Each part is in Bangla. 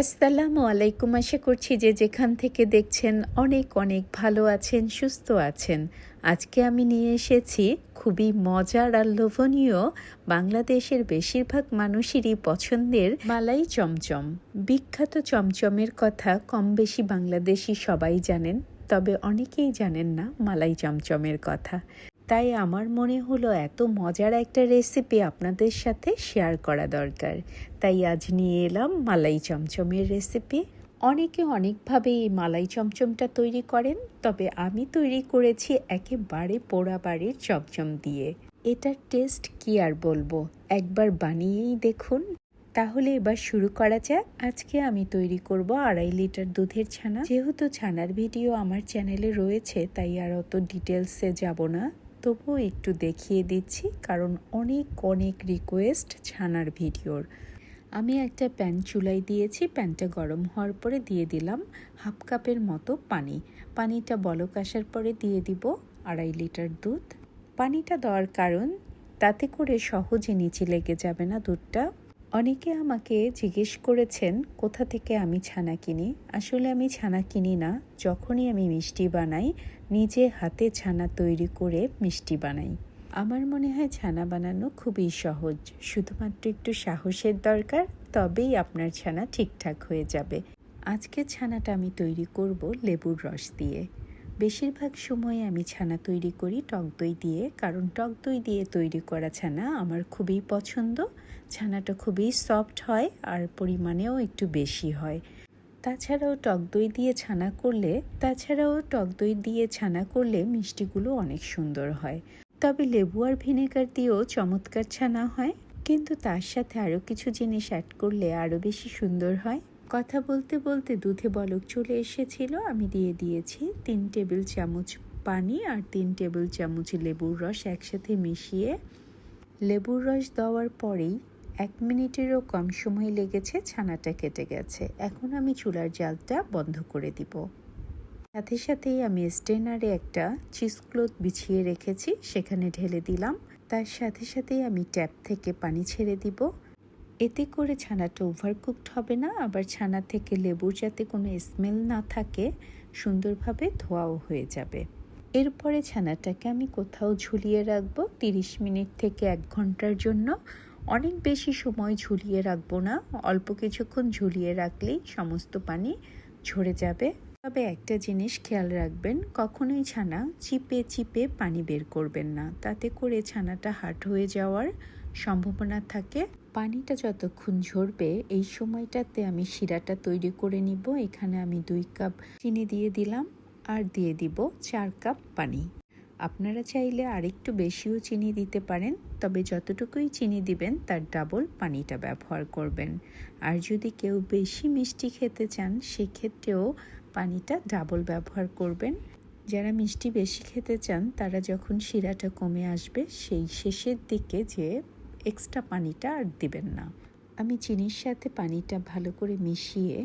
আসসালামু আলাইকুম। আশা করছি যে যেখান থেকে দেখছেন অনেক অনেক ভালো আছেন, সুস্থ আছেন। আজকে আমি নিয়ে এসেছি খুবই মজার আর লোভনীয় বাংলাদেশের বেশিরভাগ মানুষেরই পছন্দের মালাই চমচম। বিখ্যাত চমচমের কথা কম বেশি বাংলাদেশি সবাই জানেন, তবে অনেকেই জানেন না মালাই চমচমের কথা। তাই আমার মনে হলো এত মজার একটা রেসিপি আপনাদের সাথে শেয়ার করা দরকার। তাই আজ নিয়ে এলাম মালাই চমচমের রেসিপি অনেকে অনেকভাবে এই মালাই চমচমটা তৈরি করেন, তবে আমি তৈরি করেছি একেবারে পোড়া বাড়ির চমচম দিয়ে। এটার টেস্ট কি আর বলব? একবার বানিয়েই দেখুন। তাহলে এবার শুরু করা যাক। আজকে আমি তৈরি করব আড়াই লিটার দুধের ছানা। যেহেতু ছানার ভিডিও আমার চ্যানেলে রয়েছে, তাই আর অত ডিটেলসে যাব না। তবুও একটু দেখিয়ে দিচ্ছি কারণ অনেক অনেক রিকোয়েস্ট ছানার ভিডিওর। আমি একটা প্যান চুলাই দিয়েছি, প্যানটা গরম হওয়ার পরে দিয়ে দিলাম হাফ কাপের মতো পানি। পানিটা বলক আসার পরে দিয়ে দিব আড়াই লিটার দুধ। পানিটা দেওয়ার কারণ তাতে করে সহজে নিচে লেগে যাবে না দুধটা। অনেকে আমাকে জিজ্ঞেস করেছেন, কোথা থেকে আমি ছানা কিনি? আসলে আমি ছানা কিনি না। যখনই আমি মিষ্টি বানাই, নিজে হাতে ছানা তৈরি করে মিষ্টি বানাই। আমার মনে হয় ছানা বানানো খুবই সহজ। শুধুমাত্র একটু সাহসের দরকার, তবেই আপনার ছানা ঠিকঠাক হয়ে যাবে। আজকে ছানাটা আমি তৈরি করব লেবুর রস দিয়ে। বেশিরভাগ সময় আমি ছানা তৈরি করি টক দই দিয়ে, কারণ টক দই দিয়ে তৈরি করা ছানা আমার খুবই পছন্দ। ছানাটা খুবই সফট হয় আর পরিমাণেও একটু বেশি হয়। তাছাড়াও টক দই দিয়ে ছানা করলে, তাছাড়াও টক দই দিয়ে ছানা করলে মিষ্টিগুলো অনেক সুন্দর হয়। তবে লেবু আর ভিনেগার দিয়েও চমৎকার ছানা হয়। কিন্তু তার সাথে আরও কিছু জিনিস অ্যাড করলে আরও বেশি সুন্দর হয়। কথা বলতে বলতে দুধে বলক চলে এসেছিল। আমি দিয়ে দিয়েছি তিন টেবিল চামচ পানি আর তিন টেবিল চামচ লেবুর রস একসাথে মিশিয়ে। লেবুর রস দেওয়ার পরেই এক মিনিটেরও কম সময় লেগেছে ছানাটা কেটে গেছে। এখন আমি চুলার জালটা বন্ধ করে দিব। সাথে সাথেই আমি স্টেনারে একটা চিজ ক্লোথ বিছিয়ে রেখেছি, সেখানে ঢেলে দিলাম। তার সাথে সাথেই আমি ট্যাপ থেকে পানি ছেড়ে দিব। এতে করে ছানাটা ওভারকুকড হবে না, আবার ছানা থেকে লেবুর যাতে কোনো স্মেল না থাকে, সুন্দরভাবে ধোয়াও হয়ে যাবে। এরপরে ছানাটাকে আমি কোথাও ঝুলিয়ে রাখব তিরিশ মিনিট থেকে এক ঘণ্টার জন্য। অনেক বেশি সময় ঝুলিয়ে রাখব না। অল্প কিছুক্ষণ ঝুলিয়ে রাখলেই সমস্ত পানি ঝরে যাবে। তবে একটা জিনিস খেয়াল রাখবেন, কখনোই ছানা চিপে চিপে পানি বের করবেন না। তাতে করে ছানাটা হাট হয়ে যাওয়ার সম্ভাবনা থাকে। পানিটা যতক্ষণ ঝরবে, এই সময়টাতে আমি শিরাটা তৈরি করে নিব। এখানে আমি দুই কাপ চিনি দিয়ে দিলাম আর দিয়ে দিব চার কাপ পানি। আপনারা চাইলে আরেকটু বেশিও চিনি দিতে পারেন, তবে যতটুকুই চিনি দিবেন, তার ডাবল পানিটা ব্যবহার করবেন। আর যদি কেউ বেশি মিষ্টি খেতে চান, সেক্ষেত্রেও পানিটা ডাবল ব্যবহার করবেন। যারা মিষ্টি বেশি খেতে চান, তারা যখন শিরাটা কমে আসবে, সেই শেষের দিকে যে এক্সট্রা পানিটা আর দিবেন না। আমি চিনির সাথে পানিটা ভালো করে মিশিয়ে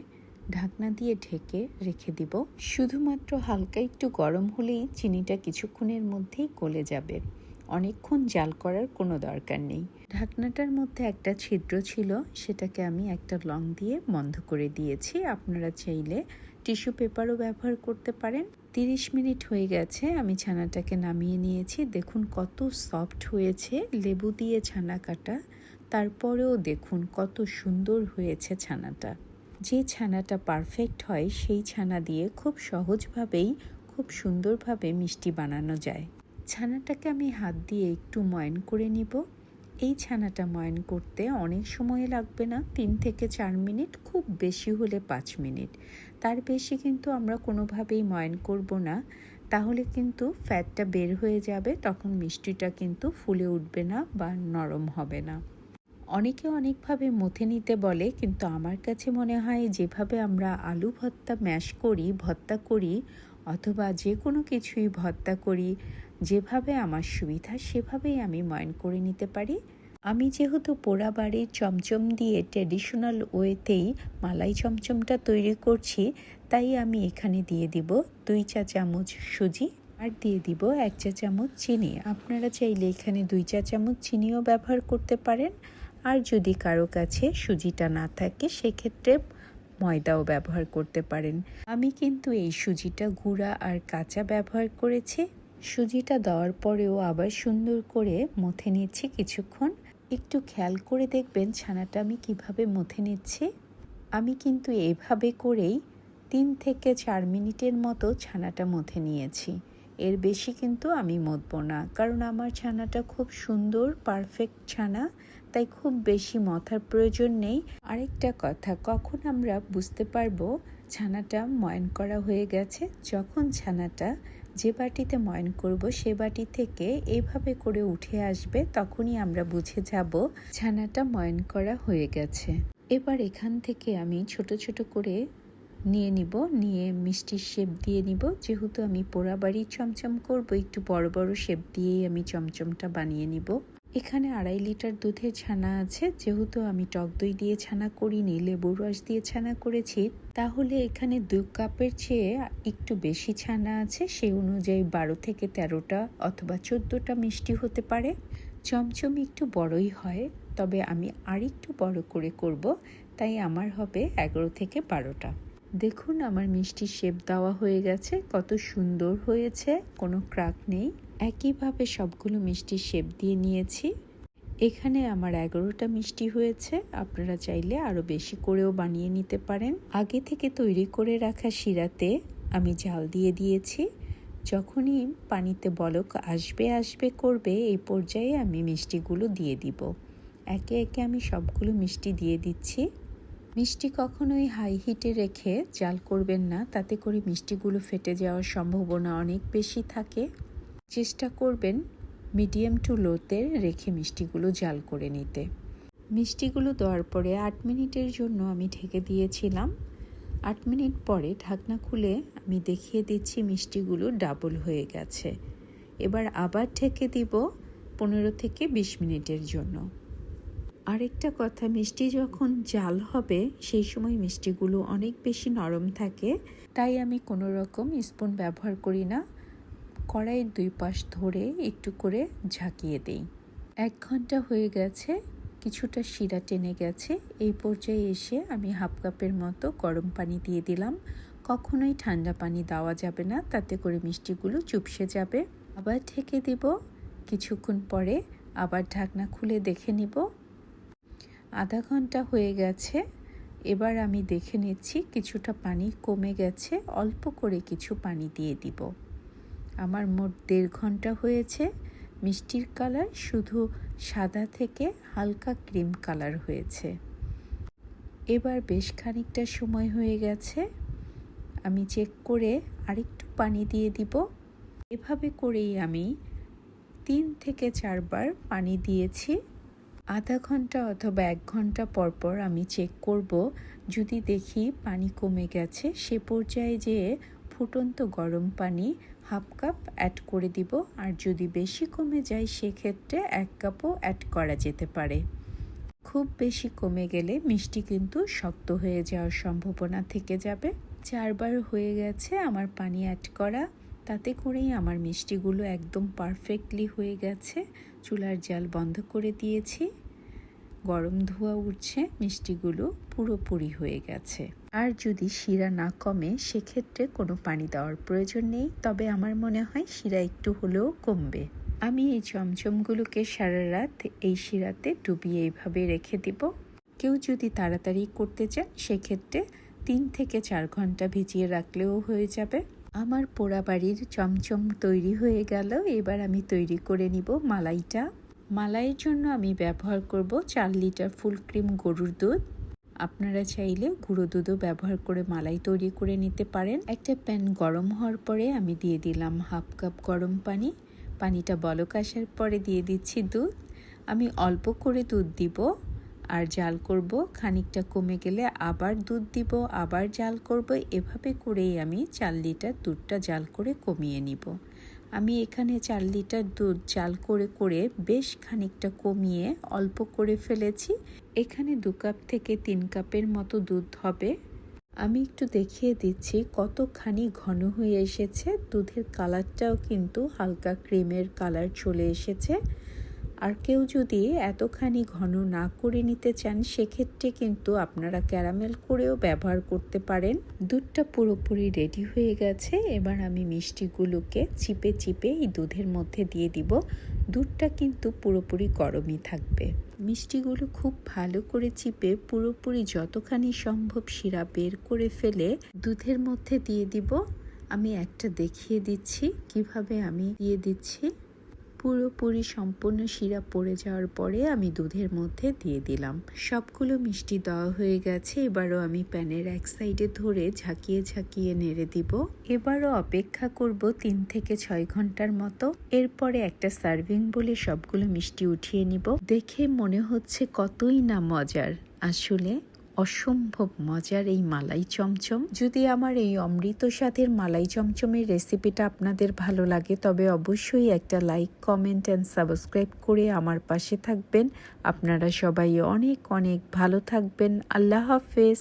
ঢাকনা দিয়ে ঢেকে রেখে দিব। শুধুমাত্র হালকা একটু গরম হলেই চিনিটা কিছুক্ষণের মধ্যেই গলে যাবে। অনেকক্ষণ জাল করার কোনো দরকার নেই। ঢাকনাটার মধ্যে একটা ছিদ্র ছিল, সেটাকে আমি একটা লং দিয়ে বন্ধ করে দিয়েছি। আপনারা চাইলে টিস্যু পেপারও ব্যবহার করতে পারেন। তিরিশ মিনিট হয়ে গেছে, আমি ছানাটাকে নামিয়ে নিয়েছি। দেখুন কত সফট হয়েছে, লেবু দিয়ে ছানা কাটা। তারপরেও দেখুন কত সুন্দর হয়েছে ছানাটা। যে ছানাটা পারফেক্ট হয়, সেই ছানা দিয়ে খুব সহজভাবেই, খুব সুন্দরভাবে মিষ্টি বানানো যায়। ছানাটাকে আমি হাত দিয়ে একটু ময়ন করে নিব। এই ছানাটা ময়ন করতে অনেক সময় লাগবে না, তিন থেকে চার মিনিট, খুব বেশি হলে পাঁচ মিনিট। তার বেশি কিন্তু আমরা কোনোভাবেই ময়ন করব না। তাহলে কিন্তু ফ্যাটটা বের হয়ে যাবে, তখন মিষ্টিটা কিন্তু ফুলে উঠবে না বা নরম হবে না। অনেকে অনেকভাবে মথে নিতে বলে, কিন্তু আমার কাছে মনে হয় যেভাবে আমরা আলু ভর্তা ম্যাশ করি, ভর্তা করি, অথবা যে কোনো কিছুই ভর্তা করি, যেভাবে আমার সুবিধা সেভাবেই আমি ময়ন করে নিতে পারি। আমি যেহেতু পোড়া বাড়ির চমচম দিয়ে ট্রেডিশনাল ওয়েতেই মালাই চমচমটা তৈরি করছি, তাই আমি এখানে দিয়ে দিব দুই চা চামচ সুজি আর দিয়ে দিব এক চা চামচ চিনি। আপনারা চাইলে এখানে দুই চা চামচ চিনিও ব্যবহার করতে পারেন। আর যদি কারও কাছে সুজিটা না থাকে, সেক্ষেত্রে ময়দাও ব্যবহার করতে পারেন। আমি কিন্তু এই সুজিটা গুঁড়া আর কাঁচা ব্যবহার করেছি। সুজিটা দেওয়ার পরেও আবার সুন্দর করে মথে নিচ্ছি কিছুক্ষণ। একটু খেয়াল করে দেখবেন ছানাটা আমি কীভাবে মথে নিচ্ছি। আমি কিন্তু এভাবে করেই তিন থেকে চার মিনিটের মতো ছানাটা মথে নিয়েছি। এর বেশি কিন্তু আমি মতবো না, কারণ আমার ছানাটা খুব সুন্দর, পারফেক্ট ছানা। তাই খুব বেশি মথার প্রয়োজন নেই। আরেকটা কথা, কখন আমরা বুঝতে পারব ছানাটা ময়ন করা হয়ে গেছে? যখন ছানাটা যে বাটিতে ময়ন করব, সে বাটি থেকে এইভাবে করে উঠে আসবে, তখনই আমরা বুঝে যাব ছানাটা ময়ন করা হয়ে গেছে। এবার এখান থেকে আমি ছোট ছোট করে নিয়ে নিব, নিয়ে মিষ্টির শেপ দিয়ে নিব। যেহেতু আমি পোড়া বাড়ি চমচম করব, একটু বড় বড় শেপ দিয়েই আমি চমচমটা বানিয়ে নিব। এখানে আড়াই লিটার দুধের ছানা আছে। যেহেতু আমি টক দই দিয়ে ছানা করিনি, লেবুর রস দিয়ে ছানা করেছি, তাহলে এখানে দু কাপের চেয়ে একটু বেশি ছানা আছে। সেই অনুযায়ী বারো থেকে তেরোটা অথবা চোদ্দোটা মিষ্টি হতে পারে। চমচম একটু বড়ই হয়, তবে আমি আরেকটু বড় করে করব, তাই আমার হবে এগারো থেকে বারোটা। দেখুন আমার মিষ্টি শেপ দেওয়া হয়ে গেছে, কত সুন্দর হয়েছে, কোনো ক্রাক নেই। একইভাবে সবগুলো মিষ্টি শেপ দিয়ে নিয়েছি। এখানে আমার এগারোটা মিষ্টি হয়েছে। আপনারা চাইলে আরও বেশি করেও বানিয়ে নিতে পারেন। আগে থেকে তৈরি করে রাখা শিরাতে আমি জাল দিয়ে দিয়েছি। যখনই পানিতে বলক আসবে আসবে, করবে, এই পর্যায়ে আমি মিষ্টিগুলো দিয়ে দিব। একে একে আমি সবগুলো মিষ্টি দিয়ে দিচ্ছি। মিষ্টি কখনোই হাই হিটে রেখে জাল করবেন না। তাতে করে মিষ্টিগুলো ফেটে যাওয়ার সম্ভাবনা অনেক বেশি থাকে। চেষ্টা করবেন মিডিয়াম টু লোতে রেখে মিষ্টিগুলো জাল করে নিতে। মিষ্টিগুলো দেওয়ার পরে আট মিনিটের জন্য আমি ঢেকে দিয়েছিলাম। আট মিনিট পরে ঢাকনা খুলে আমি দেখিয়ে দিচ্ছি মিষ্টিগুলো ডাবল হয়ে গেছে। এবার আবার ঢেকে দিব পনেরো থেকে বিশ মিনিটের জন্য। আরেকটা কথা, মিষ্টি যখন জাল হবে, সেই সময় মিষ্টিগুলো অনেক বেশি নরম থাকে। তাই আমি কোনো রকম স্পুন ব্যবহার করি না। কড়াইয়ের দুই পাশ ধরে একটু করে ঝাঁকিয়ে দেই। এক ঘণ্টা হয়ে গেছে, কিছুটা শিরা টেনে গেছে। এই পর্যায়ে এসে আমি হাফ কাপের মতো গরম পানি দিয়ে দিলাম। কখনোই ঠান্ডা পানি দেওয়া যাবে না, তাতে করে মিষ্টিগুলো চুপসে যাবে। আবার ঢেকে দেব। কিছুক্ষণ পরে আবার ঢাকনা খুলে দেখে নিব। আধা ঘণ্টা হয়ে গেছে। এবার আমি দেখে নিচ্ছি কিছুটা পানি কমে গেছে। অল্প করে কিছু পানি দিয়ে দিব। আমার মোট দেড় ঘণ্টা হয়েছে। মিষ্টির কালার শুধু সাদা থেকে হালকা ক্রিম কালার হয়েছে। এবার বেশ খানিকটা সময় হয়ে গেছে। আমি চেক করে আরেকটু পানি দিয়ে দিব। এভাবে করেই আমি তিন থেকে চারবার পানি দিয়েছি। আধা ঘণ্টা অথবা এক ঘণ্টা পর পর আমি চেক করব। যদি দেখি পানি কমে গেছে, সে পর্যায়ে যেয়ে ফুটন্ত গরম পানি হাফ কাপ অ্যাড করে দিব। আর যদি বেশি কমে যায়, সেক্ষেত্রে এক কাপও অ্যাড করা যেতে পারে। খুব বেশি কমে গেলে মিষ্টি কিন্তু শক্ত হয়ে যাওয়ার সম্ভাবনা থেকে যাবে। চারবার হয়ে গেছে আমার পানি অ্যাড করা। তাতে করেই আমার মিষ্টিগুলো একদম পারফেক্টলি হয়ে গেছে। চুলার জাল বন্ধ করে দিয়েছি। গরম ধোয়া উঠছে মিষ্টিগুলো পুরোপুরি হয়ে গেছে। আর যদি শিরা না কমে, সেক্ষেত্রে কোনো পানি দেওয়ার প্রয়োজন নেই। তবে আমার মনে হয় শিরা একটু হলেও কমবে। আমি এই চমচমগুলোকে সারা রাত এই শিরাতে ডুবিয়ে এইভাবে রেখে দিব। কেউ যদি তাড়াতাড়ি করতে চান, সেক্ষেত্রে তিন থেকে চার ঘণ্টা ভিজিয়ে রাখলেও হয়ে যাবে। আমার পোড়া বাড়ির চমচম তৈরি হয়ে গেল। এবার আমি তৈরি করে নিব মালাইটা। মালাইয়ের জন্য আমি ব্যবহার করব চার লিটার ফুল ক্রিম গরুর দুধ। আপনারা চাইলে গুঁড়ো দুধও ব্যবহার করে মালাই তৈরি করে নিতে পারেন। একটা প্যান গরম হওয়ার পরে আমি দিয়ে দিলাম হাফ কাপ গরম পানি। পানিটা বলক আসার পরে দিয়ে দিচ্ছি দুধ। আমি অল্প করে দুধ দিব আর জাল করব। খানিকটা কমে গেলে আবার দুধ দিব, আবার জাল করব। এভাবে করেই আমি চার লিটার দুধটা জাল করে কমিয়ে নিব। আমি এখানে চার লিটার দুধ জাল করে করে বেশ খানিকটা কমিয়ে অল্প করে ফেলেছি। এখানে দু কাপ থেকে তিন কাপের মতো দুধ হবে। আমি একটু দেখিয়ে দিচ্ছি কতখানি ঘন হয়ে এসেছে। দুধের কালারটাও কিন্তু হালকা ক্রিমের কালার চলে এসেছে। আর কেউ যদি এতখানি ঘন না করে নিতে চান, সেক্ষেত্রে কিন্তু আপনারা ক্যারামেল করেও ব্যবহার করতে পারেন। দুধটা পুরোপুরি রেডি হয়ে গেছে। এবার আমি মিষ্টিগুলোকে চিপে চিপে এই দুধের মধ্যে দিয়ে দিব। দুধটা কিন্তু পুরোপুরি গরমই থাকবে। মিষ্টিগুলো খুব ভালো করে চিপে পুরোপুরি যতখানি সম্ভব শিরা বের করে ফেলে দুধের মধ্যে দিয়ে দিব। আমি একটা দেখিয়ে দিচ্ছি, কীভাবে আমি দিয়ে দিচ্ছি। পুরোপুরি সম্পূর্ণ শিরা পড়ে যাওয়ার পরে আমি দুধের মধ্যে দিয়ে দিলাম। সবগুলো মিষ্টি দেওয়া হয়ে গেছে, এবারও আমি প্যানের এক সাইডে ধরে ঝাঁকিয়ে ঝাঁকিয়ে নেড়ে দিব। এবারও অপেক্ষা করব তিন থেকে ছয় ঘণ্টার মতো। এরপরে একটা সার্ভিং বলে সবগুলো মিষ্টি উঠিয়ে নিব। দেখে মনে হচ্ছে কতই না মজার। আসলে অসম্ভব মজার এই মালাই চমচম। যদি আমার এই অমৃত স্বাদের মালাই চমচমের রেসিপিটা আপনাদের ভালো লাগে, তবে অবশ্যই একটা লাইক, কমেন্ট অ্যান্ড সাবস্ক্রাইব করে আমার পাশে থাকবেন। আপনারা সবাই অনেক অনেক ভালো থাকবেন। আল্লাহ হাফেজ।